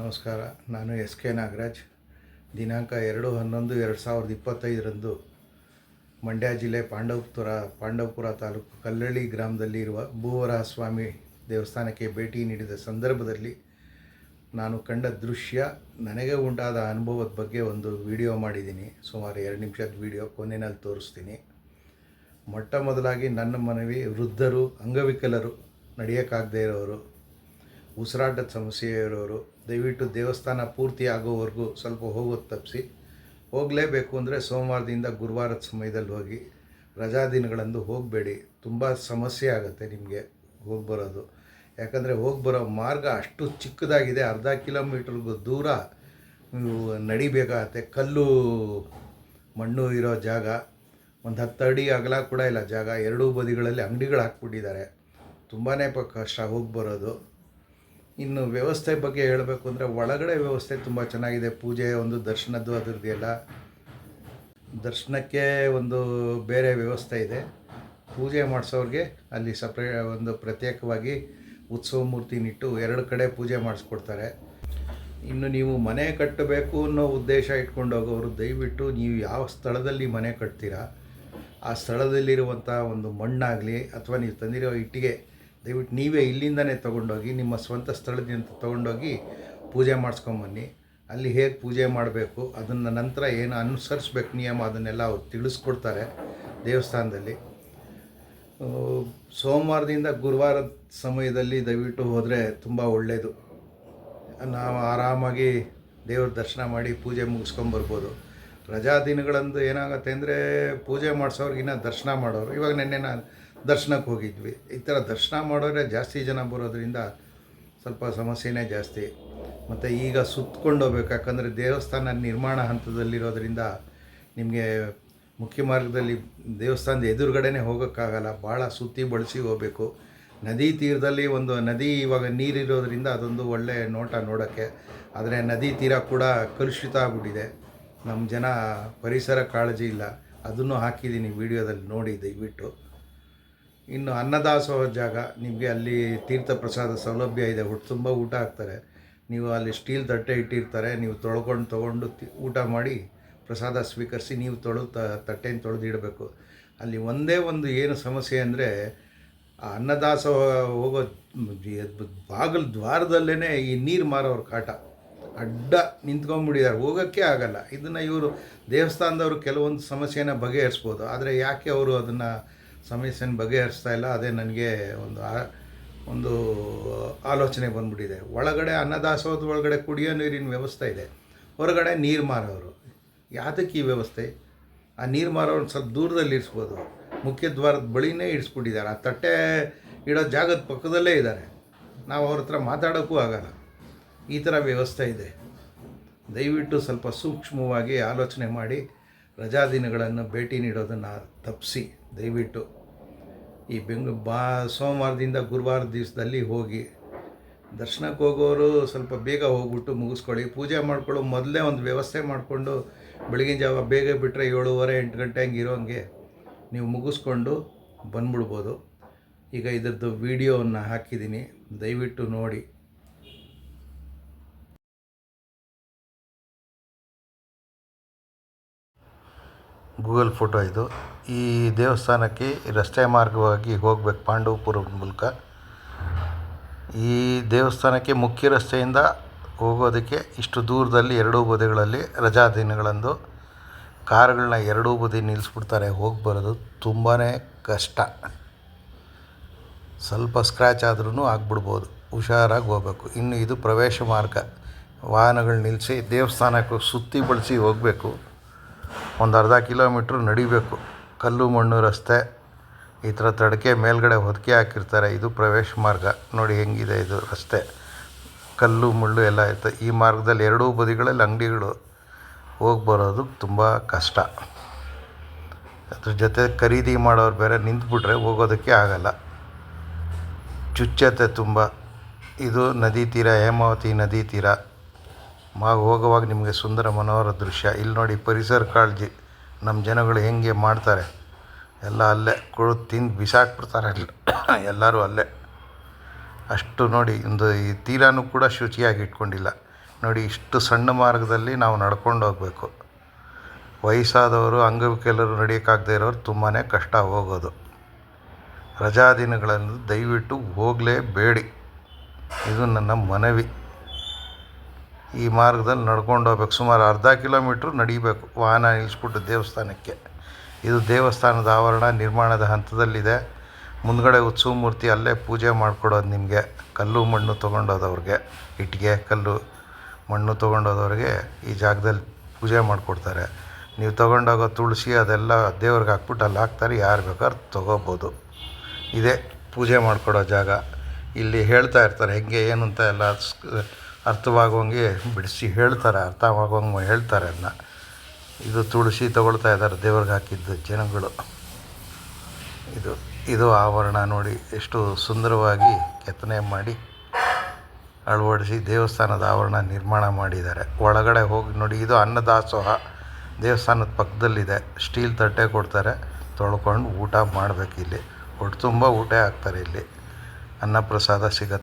ನಮಸ್ಕಾರ, ನಾನು S K Nagaraj. ದಿನಾಂಕ ಎರಡು ಹನ್ನೊಂದು ಎರಡು ಸಾವಿರದ ಇಪ್ಪತ್ತೈದರಂದು ಮಂಡ್ಯ ಜಿಲ್ಲೆ ಪಾಂಡವಪುರ ಪಾಂಡವಪುರ ತಾಲೂಕು ಕಲ್ಲಳ್ಳಿ ಗ್ರಾಮದಲ್ಲಿರುವ ಭೂವರಾಹ ಸ್ವಾಮಿ ದೇವಸ್ಥಾನಕ್ಕೆ ಭೇಟಿ ನೀಡಿದ ಸಂದರ್ಭದಲ್ಲಿ ನಾನು ಕಂಡ ದೃಶ್ಯ ನನಗೆ ಉಂಟಾದ ಅನುಭವದ ಬಗ್ಗೆ ಒಂದು ವಿಡಿಯೋ ಮಾಡಿದ್ದೀನಿ. ಸುಮಾರು ಎರಡು ನಿಮಿಷದ ವಿಡಿಯೋ ಕೊನೆಯಲ್ಲಿ ತೋರಿಸ್ತೀನಿ. ಮೊಟ್ಟ ಮೊದಲಾಗಿ ನನ್ನ ಮನವಿ ವೃದ್ಧರು, ಅಂಗವಿಕಲರು ನಡೆಯೋಕ್ಕಾಗದೇ ಇರೋರು ಉಸಿರಾಟದ ಸಮಸ್ಯೆ ಇರೋರು ದಯವಿಟ್ಟು ದೇವಸ್ಥಾನ ಪೂರ್ತಿ ಆಗೋವರೆಗೂ ಸ್ವಲ್ಪ ಹೋಗೋದು ತಪ್ಪಿಸಿ. ಹೋಗಲೇಬೇಕು ಅಂದರೆ ಸೋಮವಾರದಿಂದ ಗುರುವಾರದ ಸಮಯದಲ್ಲಿ ಹೋಗಿ ರಜಾ ದಿನಗಳಂದು ಹೋಗಬೇಡಿ. ತುಂಬ ಸಮಸ್ಯೆ ಆಗುತ್ತೆ ನಿಮಗೆ ಹೋಗಿ ಬರೋದು ಯಾಕಂದರೆ ಹೋಗಿ ಬರೋ ಮಾರ್ಗ ಅಷ್ಟು ಚಿಕ್ಕದಾಗಿದೆ. ಅರ್ಧ ಕಿಲೋಮೀಟ್ರಿಗೂ ದೂರ ನಡಿಬೇಕಾಗತ್ತೆ. ಕಲ್ಲು, ಮಣ್ಣು ಇರೋ ಜಾಗ, ಒಂದು ಹತ್ತು ಅಡಿ ಅಗಲ ಕೂಡ ಇಲ್ಲ ಜಾಗ. ಎರಡೂ ಬದಿಗಳಲ್ಲಿ ಅಂಗಡಿಗಳು ಹಾಕ್ಬಿಟ್ಟಿದ್ದಾರೆ. ತುಂಬಾ ಕಷ್ಟ ಹೋಗಿ ಬರೋದು ಇನ್ನು ವ್ಯವಸ್ಥೆ ಬಗ್ಗೆ ಹೇಳಬೇಕು ಅಂದರೆ ಒಳಗಡೆ ವ್ಯವಸ್ಥೆ ತುಂಬ ಚೆನ್ನಾಗಿದೆ. ಪೂಜೆ ಒಂದು ದರ್ಶನದ್ದು ಅದರದ್ದು ಎಲ್ಲ. ದರ್ಶನಕ್ಕೆ ಒಂದು ಬೇರೆ ವ್ಯವಸ್ಥೆ ಇದೆ. ಪೂಜೆ ಮಾಡಿಸೋರಿಗೆ ಅಲ್ಲಿ ಸಪ್ರೇ, ಒಂದು ಪ್ರತ್ಯೇಕವಾಗಿ ಉತ್ಸವ ಮೂರ್ತಿನಿಟ್ಟು ಎರಡು ಕಡೆ ಪೂಜೆ ಮಾಡಿಸ್ಕೊಡ್ತಾರೆ. ಇನ್ನು ನೀವು ಮನೆ ಕಟ್ಟಬೇಕು ಅನ್ನೋ ಉದ್ದೇಶ ಇಟ್ಕೊಂಡು ಹೋಗೋರು ದಯವಿಟ್ಟು ನೀವು ಯಾವ ಸ್ಥಳದಲ್ಲಿ ಮನೆ ಕಟ್ತೀರಾ, ಆ ಸ್ಥಳದಲ್ಲಿರುವಂಥ ಒಂದು ಮಣ್ಣಾಗಲಿ ಅಥವಾ ನೀವು ತಂದಿರೋ ಇಟ್ಟಿಗೆ ದಯವಿಟ್ಟು ನೀವೇ ಇಲ್ಲಿಂದನೇ ತೊಗೊಂಡೋಗಿ, ನಿಮ್ಮ ಸ್ವಂತ ಸ್ಥಳದಿಂದ ತೊಗೊಂಡೋಗಿ ಪೂಜೆ ಮಾಡಿಸ್ಕೊಂಬನ್ನಿ. ಅಲ್ಲಿ ಹೇಗೆ ಪೂಜೆ ಮಾಡಬೇಕು, ಅದನ್ನು ನಂತರ ಏನು ಅನುಸರಿಸ್ಬೇಕು ನಿಯಮ ಅದನ್ನೆಲ್ಲ ಅವ್ರು ತಿಳಿಸ್ಕೊಡ್ತಾರೆ ದೇವಸ್ಥಾನದಲ್ಲಿ. ಸೋಮವಾರದಿಂದ ಗುರುವಾರದ ಸಮಯದಲ್ಲಿ ದಯವಿಟ್ಟು ಹೋದರೆ ತುಂಬ ಒಳ್ಳೆಯದು ನಾವು ಆರಾಮಾಗಿ ದೇವ್ರ ದರ್ಶನ ಮಾಡಿ ಪೂಜೆ ಮುಗಿಸ್ಕೊಂಬರ್ಬೋದು. ರಜಾ ದಿನಗಳಂದು ಏನಾಗುತ್ತೆ ಅಂದರೆ ಪೂಜೆ ಮಾಡಿಸೋರ್ಗಿನ್ನ ದರ್ಶನ ಮಾಡೋರು. ಇವಾಗ ನೆನ್ನೆ ನಾನು ದರ್ಶನಕ್ಕೆ ಹೋಗಿದ್ವಿ. ಈ ಥರ ದರ್ಶನ ಮಾಡೋರೆ ಜಾಸ್ತಿ ಜನ ಬರೋದ್ರಿಂದ ಸ್ವಲ್ಪ ಸಮಸ್ಯೆನೇ ಜಾಸ್ತಿ. ಮತ್ತು ಈಗ ಸುತ್ತಕೊಂಡು ಹೋಗ್ಬೇಕು. ಯಾಕಂದರೆ ದೇವಸ್ಥಾನ ನಿರ್ಮಾಣ ಹಂತದಲ್ಲಿರೋದ್ರಿಂದ ನಿಮಗೆ ಮುಖ್ಯ ಮಾರ್ಗದಲ್ಲಿ ದೇವಸ್ಥಾನದ ಎದುರುಗಡೆನೇ ಹೋಗೋಕ್ಕಾಗಲ್ಲ. ಭಾಳ ಸುತ್ತಿ ಬಳಸಿ ಹೋಗಬೇಕು. ನದಿ ತೀರದಲ್ಲಿ ಒಂದು ನದಿ ಇವಾಗ ನೀರಿರೋದ್ರಿಂದ ಅದೊಂದು ಒಳ್ಳೆಯ ನೋಟ ನೋಡೋಕ್ಕೆ. ಆದರೆ ನದಿ ತೀರ ಕೂಡ ಕಲುಷಿತ ಆಗ್ಬಿಟ್ಟಿದೆ. ನಮ್ಮ ಜನ ಪರಿಸರ ಕಾಳಜಿ ಇಲ್ಲ. ಅದನ್ನು ಹಾಕಿದ್ದೀನಿ ವಿಡಿಯೋದಲ್ಲಿ ನೋಡಿ ದಯವಿಟ್ಟು. ಇನ್ನು ಅನ್ನದಾಸೋಹ ಜಾಗ, ನಿಮಗೆ ಅಲ್ಲಿ ತೀರ್ಥ ಪ್ರಸಾದ ಸೌಲಭ್ಯ ಇದೆ ತುಂಬ ಊಟ ಹಾಕ್ತಾರೆ. ನೀವು ಅಲ್ಲಿ ಸ್ಟೀಲ್ ತಟ್ಟೆ ಇಟ್ಟಿರ್ತಾರೆ, ನೀವು ತೊಳ್ಕೊಂಡು ತೊಗೊಂಡು ಊಟ ಮಾಡಿ ಪ್ರಸಾದ ಸ್ವೀಕರಿಸಿ ನೀವು ತೊಳೆದು ತ, ತಟ್ಟೆನ ತೊಳೆದು ಇಡಬೇಕು ಅಲ್ಲಿ ಒಂದೇ ಒಂದು ಏನು ಸಮಸ್ಯೆ ಅಂದರೆ, ಆ ಅನ್ನದಾಸೋಹ ಹೋಗೋ ಬಾಗಿಲು ದ್ವಾರದಲ್ಲೇ ಈ ನೀರು ಮಾರೋರು ಕಾಟ. ಅಡ್ಡ ನಿಂತ್ಕೊಂಡ್ಬಿಟ್ಟಿದ್ದಾರೆ, ಹೋಗೋಕ್ಕೆ ಆಗಲ್ಲ. ಇದನ್ನು ಇವರು ದೇವಸ್ಥಾನದವರು ಕೆಲವೊಂದು ಸಮಸ್ಯೆನ ಬಗೆಹರಿಸ್ಬೋದು. ಆದರೆ ಯಾಕೆ ಅವರು ಅದನ್ನು ಸಮಸ್ಯೆನ ಬಗೆಹರಿಸ್ತಾ ಇಲ್ಲ, ಅದೇ ನನಗೆ ಒಂದು ಒಂದು ಆಲೋಚನೆ ಬಂದ್ಬಿಟ್ಟಿದೆ. ಒಳಗಡೆ ಅನ್ನದಾಸೋಹದ ಒಳಗಡೆ ಕುಡಿಯೋ ನೀರಿನ ವ್ಯವಸ್ಥೆ ಇದೆ, ಹೊರಗಡೆ ನೀರು ಮಾರೋರು. ಯಾತಕ್ಕೆ ಈ ವ್ಯವಸ್ಥೆ? ಆ ನೀರು ಮಾರೋರು ಸ್ವಲ್ಪ ದೂರದಲ್ಲಿ ಇರಿಸ್ಬೋದು. ಮುಖ್ಯ ದ್ವಾರದ ಬಳಿನೇ ಇಡಿಸ್ಬಿಟ್ಟಿದ್ದಾರೆ ಆ ತಟ್ಟೆ ಇಡೋ ಜಾಗದ ಪಕ್ಕದಲ್ಲೇ ಇದ್ದಾರೆ. ನಾವು ಅವ್ರ ಹತ್ರ ಮಾತಾಡೋಕ್ಕೂ ಆಗಲ್ಲ. ಈ ಥರ ವ್ಯವಸ್ಥೆ ಇದೆ. ದಯವಿಟ್ಟು ಸ್ವಲ್ಪ ಸೂಕ್ಷ್ಮವಾಗಿ ಆಲೋಚನೆ ಮಾಡಿ ರಜಾದಿನಗಳನ್ನು ಭೇಟಿ ನೀಡೋದನ್ನು ತಪ್ಪಿಸಿ ದಯವಿಟ್ಟು ಈ ಬೆಂಗ್ ಬಾ, ಸೋಮವಾರದಿಂದ ಗುರುವಾರ ದಿವಸದಲ್ಲಿ ಹೋಗಿ ದರ್ಶನಕ್ಕೆ ಹೋಗೋರು ಸ್ವಲ್ಪ ಬೇಗ ಹೋಗ್ಬಿಟ್ಟು ಮುಗಿಸ್ಕೊಳ್ಳಿ. ಪೂಜೆ ಮಾಡ್ಕೊಳ್ಳೋ ಮೊದಲೇ ಒಂದು ವ್ಯವಸ್ಥೆ ಮಾಡಿಕೊಂಡು ಬೆಳಗಿನ ಜಾವ ಬೇಗ ಬಿಟ್ಟರೆ ಏಳುವರೆ, ಎಂಟು ಗಂಟೆ ಹಂಗೆ ಇರೋಂಗೆ ನೀವು ಮುಗಿಸ್ಕೊಂಡು ಬಂದ್ಬಿಡ್ಬೋದು. ಈಗ ಇದರದ್ದು ವೀಡಿಯೋವನ್ನು ಹಾಕಿದ್ದೀನಿ. ದಯವಿಟ್ಟು ನೋಡಿ. ಗೂಗಲ್ ಫೋಟೋ ಇದು. ಈ ದೇವಸ್ಥಾನಕ್ಕೆ ರಸ್ತೆ ಮಾರ್ಗವಾಗಿ ಹೋಗ್ಬೇಕು ಪಾಂಡವಪುರ ಮೂಲಕ. ಈ ದೇವಸ್ಥಾನಕ್ಕೆ ಮುಖ್ಯ ರಸ್ತೆಯಿಂದ ಹೋಗೋದಕ್ಕೆ ಇಷ್ಟು ದೂರದಲ್ಲಿ ಎರಡೂ ಬದಿಗಳಲ್ಲಿ ರಜಾ ದಿನಗಳಂದು ಕಾರುಗಳನ್ನ ಎರಡೂ ಬದಿ ನಿಲ್ಲಿಸ್ಬಿಡ್ತಾರೆ ಹೋಗಿ ಬರೋದು ತುಂಬಾ ಕಷ್ಟ. ಸ್ವಲ್ಪ ಸ್ಕ್ರ್ಯಾಚ್ ಆದ್ರೂ ಆಗ್ಬಿಡ್ಬೋದು. ಹುಷಾರಾಗಿ ಹೋಗ್ಬೇಕು. ಇನ್ನು ಇದು ಪ್ರವೇಶ ಮಾರ್ಗ. ವಾಹನಗಳು ನಿಲ್ಲಿಸಿ ದೇವಸ್ಥಾನಕ್ಕೆ ಸುತ್ತಿ ಬಳಸಿ ಹೋಗಬೇಕು. ಒಂದು ಅರ್ಧ ಕಿಲೋಮೀಟ್ರ್ ನಡಿಬೇಕು. ಕಲ್ಲು ಮಣ್ಣು ರಸ್ತೆ. ಈ ಥರ ತಡಕೆ ಮೇಲ್ಗಡೆ ಹೊದಿಕೆ ಹಾಕಿರ್ತಾರೆ. ಇದು ಪ್ರವೇಶ ಮಾರ್ಗ. ನೋಡಿ ಹೆಂಗಿದೆ ಇದು ರಸ್ತೆ. ಕಲ್ಲು, ಮುಳ್ಳು ಎಲ್ಲ ಇರ್ತದೆ ಈ ಮಾರ್ಗದಲ್ಲಿ ಎರಡೂ ಬದಿಗಳಲ್ಲಿ ಅಂಗಡಿಗಳು ಹೋಗಿ ಬರೋದು ತುಂಬ ಕಷ್ಟ. ಅದ್ರ ಜೊತೆ ಖರೀದಿ ಮಾಡೋರು ಬೇರೆ ನಿಂತ್ಬಿಟ್ರೆ ಹೋಗೋದಕ್ಕೆ ಆಗಲ್ಲ. ಚುಚ್ಚತೆ ತುಂಬ. ಇದು ನದಿ ತೀರ, ಹೇಮಾವತಿ ನದಿ ತೀರ. ಹೋಗುವಾಗ ನಿಮಗೆ ಸುಂದರ ಮನೋಹರ ದೃಶ್ಯ. ಇಲ್ಲಿ ನೋಡಿ ಪರಿಸರ ಕಾಳಜಿ. ನಮ್ಮ ಜನಗಳು ಹೆಂಗೆ ಮಾಡ್ತಾರೆ. ಎಲ್ಲ ಅಲ್ಲೇ ಕುಳು ತಿಂದು ಬಿಸಾಕ್ಬಿಡ್ತಾರೆ ಅಲ್ಲಿ. ಎಲ್ಲರೂ ಅಲ್ಲೇ. ಅಷ್ಟು ನೋಡಿ, ಒಂದು ಈ ತೀರಾನು ಕೂಡ ಶುಚಿಯಾಗಿ ಇಟ್ಕೊಂಡಿಲ್ಲ. ನೋಡಿ, ಇಷ್ಟು ಸಣ್ಣ ಮಾರ್ಗದಲ್ಲಿ ನಾವು ನಡ್ಕೊಂಡು ಹೋಗಬೇಕು. ವಯಸ್ಸಾದವರು, ಅಂಗವಿಕಲರು ನಡೆಯೋಕ್ಕಾಗದೇ ಇರೋರು ತುಂಬಾ ಕಷ್ಟ ಹೋಗೋದು. ರಜಾ ದಿನಗಳಲ್ಲಿ ದಯವಿಟ್ಟು ಹೋಗಲೇಬೇಡಿ. ಇದು ನನ್ನ ಮನವಿ. ಈ ಮಾರ್ಗದಲ್ಲಿ ನಡ್ಕೊಂಡು ಹೋಗ್ಬೇಕು. ಸುಮಾರು ಅರ್ಧ ಕಿಲೋಮೀಟ್ರ್ ನಡೀಬೇಕು ವಾಹನ ನಿಲ್ಲಿಸ್ಬಿಟ್ಟು ದೇವಸ್ಥಾನಕ್ಕೆ. ಇದು ದೇವಸ್ಥಾನದ ಆವರಣ, ನಿರ್ಮಾಣದ ಹಂತದಲ್ಲಿದೆ. ಮುಂದ್ಗಡೆ ಉತ್ಸವ ಮೂರ್ತಿ ಅಲ್ಲೇ ಪೂಜೆ ಮಾಡ್ಕೊಡೋದು ನಿಮಗೆ. ಕಲ್ಲು ಮಣ್ಣು ತೊಗೊಂಡೋದವ್ರಿಗೆ. ಇಟ್ಟಿಗೆ, ಕಲ್ಲು ಮಣ್ಣು ತೊಗೊಂಡೋದವ್ರಿಗೆ ಈ ಜಾಗದಲ್ಲಿ ಪೂಜೆ ಮಾಡಿಕೊಡ್ತಾರೆ. ನೀವು ತೊಗೊಂಡೋಗೋ ತುಳಸಿ ಅದೆಲ್ಲ ದೇವ್ರಿಗೆ ಹಾಕ್ಬಿಟ್ಟು ಅಲ್ಲಿ ಹಾಕ್ತಾರೆ. ಯಾರು ಬೇಕಾದ್ರೂ ತೊಗೋಬೋದು. ಇದೇ ಪೂಜೆ ಮಾಡಿಕೊಡೋ ಜಾಗ. ಇಲ್ಲಿ ಹೇಳ್ತಾ ಇರ್ತಾರೆ, ಹೆಂಗೆ, ಏನು ಅಂತ ಎಲ್ಲ ಅರ್ಥವಾಗುವಂಗೆ ಬಿಡಿಸಿ ಹೇಳ್ತಾರೆ, ಅರ್ಥವಾಗುವಂಗೆ ಹೇಳ್ತಾರೆ ಅದನ್ನ ಇದು ತುಳಸಿ ತಗೊಳ್ತಾ ಇದ್ದಾರೆ, ದೇವ್ರಿಗೆ ಹಾಕಿದ್ದು ಜನಗಳು. ಇದು ಇದು ಆವರಣ ನೋಡಿ ಎಷ್ಟು ಸುಂದರವಾಗಿ ಕೆತ್ತನೆ ಮಾಡಿ ಅಳವಡಿಸಿ ದೇವಸ್ಥಾನದ ಆವರಣ ನಿರ್ಮಾಣ ಮಾಡಿದ್ದಾರೆ. ಒಳಗಡೆ ಹೋಗಿ ನೋಡಿ, ಇದು ಅನ್ನದಾಸೋಹ. ದೇವಸ್ಥಾನದ ಪಕ್ಕದಲ್ಲಿದೆ, ಸ್ಟೀಲ್ ತಟ್ಟೆ ಕೊಡ್ತಾರೆ, ತೊಳ್ಕೊಂಡು ಊಟ ಮಾಡಬೇಕಿಲ್ಲಿ. ಹೊಟ್ಟೆ ತುಂಬ ಊಟ ಹಾಕ್ತಾರೆ ಇಲ್ಲಿ. ಅನ್ನ ಪ್ರಸಾದ ಸಿಗತ್ತೆ.